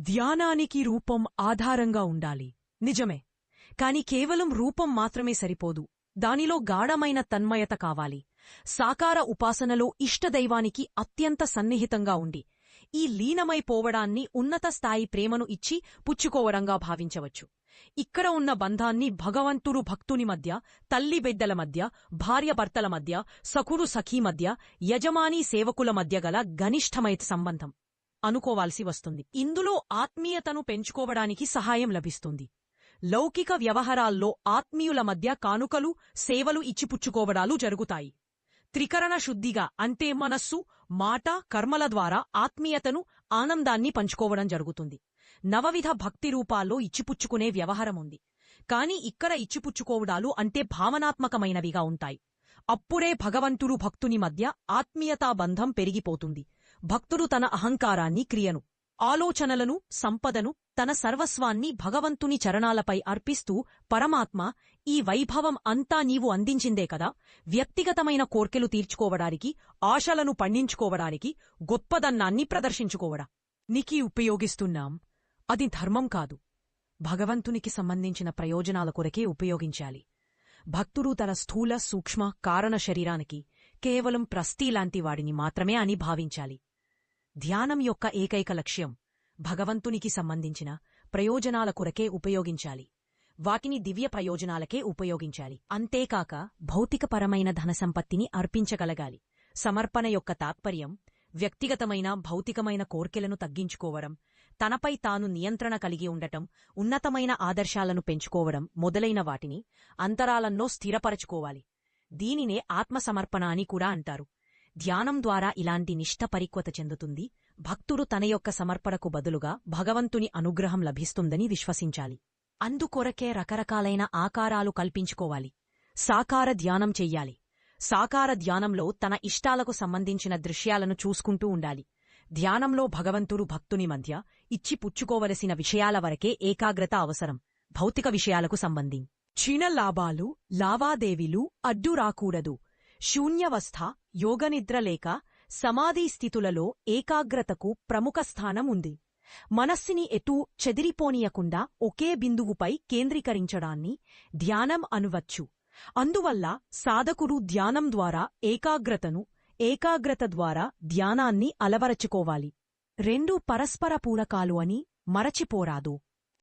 ధ్యానానికి రూపం ఆధారంగా ఉండాలి. నిజమే. కాని కేవలం రూపం మాత్రమే సరిపోదు. దానిలో గాఢమైన తన్మయత కావాలి. సాకార ఉపాసనలో ఇష్టదైవానికి అత్యంత సన్నిహితంగా ఉండి ఈ లీనమైపోవడాన్ని ఉన్నత స్థాయి ప్రేమను ఇచ్చి పుచ్చుకోవడంగా భావించవచ్చు. ఇక్కడ ఉన్న బంధాన్ని భగవంతుడు భక్తుని మధ్య తల్లి బిడ్డల మధ్య భార్యభర్తల మధ్య సకుడు సఖీ మధ్య యజమాని సేవకుల మధ్య గల గనిష్టమైన సంబంధం. అనుకోవాల్సి వస్తుంది. ఇందులో ఆత్మీయతను పెంచుకోవడానికి సహాయం లభిస్తుంది. లౌకిక వ్యవహారాల్లో ఆత్మీయుల మధ్య కానుకలు సేవలు ఇచ్చిపుచ్చుకోవడాలు జరుగుతాయి. త్రికరణ శుద్ధిగా అంటే మనస్సు మాట కర్మల ద్వారా ఆత్మీయతను ఆనందాన్ని పంచుకోవడం జరుగుతుంది. నవవిధ భక్తి రూపాల్లో ఇచ్చిపుచ్చుకునే వ్యవహారం ఉంది. కాని ఇక్కడ ఇచ్చిపుచ్చుకోవడాలు అంటే భావనాత్మకమైనవిగా ఉంటాయి. అప్పుడే భగవంతుడు భక్తుని మధ్య ఆత్మీయతా బంధం పెరిగిపోతుంది. భక్తుడు తన అహంకారాన్ని క్రియను ఆలోచనలను సంపదను తన సర్వస్వాన్ని భగవంతుని చరణాలపై అర్పిస్తూ పరమాత్మ ఈ వైభవం అంతా నీవు అందించిందే కదా? వ్యక్తిగతమైన కోర్కెలు తీర్చుకోవడానికి ఆశలను పండించుకోవడానికి గొప్పదన్నాన్ని ప్రదర్శించుకోవడా? నికి ఉపయోగిస్తున్నాం. అది ధర్మం కాదు. భగవంతునికి సంబంధించిన ప్రయోజనాల కొరకే ఉపయోగించాలి. భక్తుడు తన స్థూల సూక్ష్మ కారణ శరీరానికి కేవలం ప్రస్తీలాంటి వాడిని మాత్రమే అని భావించాలి. ధ్యానం యొక్క ఏకైక లక్ష్యం భగవంతునికి సంబంధించిన ప్రయోజనాల కొరకే ఉపయోగించాలి. వాటిని దివ్య ప్రయోజనాలకే ఉపయోగించాలి. అంతేకాక భౌతికపరమైన ధనసంపత్తిని అర్పించగలగాలి. సమర్పణ యొక్క తాత్పర్యం వ్యక్తిగతమైన భౌతికమైన కోర్కెలను తగ్గించుకోవడం తనపై తాను నియంత్రణ కలిగి ఉండటం ఉన్నతమైన ఆదర్శాలను పెంచుకోవడం మొదలైన వాటిని అంతరాలన్నో స్థిరపరచుకోవాలి. దీనినే ఆత్మసమర్పణ అని కూడా అంటారు. ధ్యానం ద్వారా ఇలాంటి నిష్ట పరిక్వత చెందుతుంది. భక్తుడు తన యొక్క సమర్పణకు బదులుగా భగవంతుని అనుగ్రహం లభిస్తుందని విశ్వసించాలి. అందుకొరకే రకరకాలైన ఆకారాలు కల్పించుకోవాలి. సాకార ధ్యానం చెయ్యాలి. సాకార ధ్యానంలో తన ఇష్టాలకు సంబంధించిన దృశ్యాలను చూసుకుంటూ ఉండాలి. ధ్యానంలో భగవంతుడు భక్తుని మధ్య ఇచ్చి పుచ్చుకోవలసిన విషయాల వరకే ఏకాగ్రత అవసరం. భౌతిక విషయాలకు సంబంధించి క్షీణ లాభాలు లావాదేవీలు అడ్డు రాకూడదు శూన్యవస్థ యోగనిద్ర లేక సమాధి స్థితులలో ఏకాగ్రతకు ప్రముఖ స్థానం ఉంది మనస్సిని ఎటూ చెదిరిపోనీయకుండా ఒకే బిందువుపై కేంద్రీకరించడాన్ని ధ్యానం అనువచ్చు. అందువల్ల సాధకుడు ధ్యానం ద్వారా ఏకాగ్రతను ఏకాగ్రత ద్వారా ధ్యానాన్ని అలవరచుకోవాలి. రెండు పరస్పర పూరకాలు అని మరచిపోరాదు.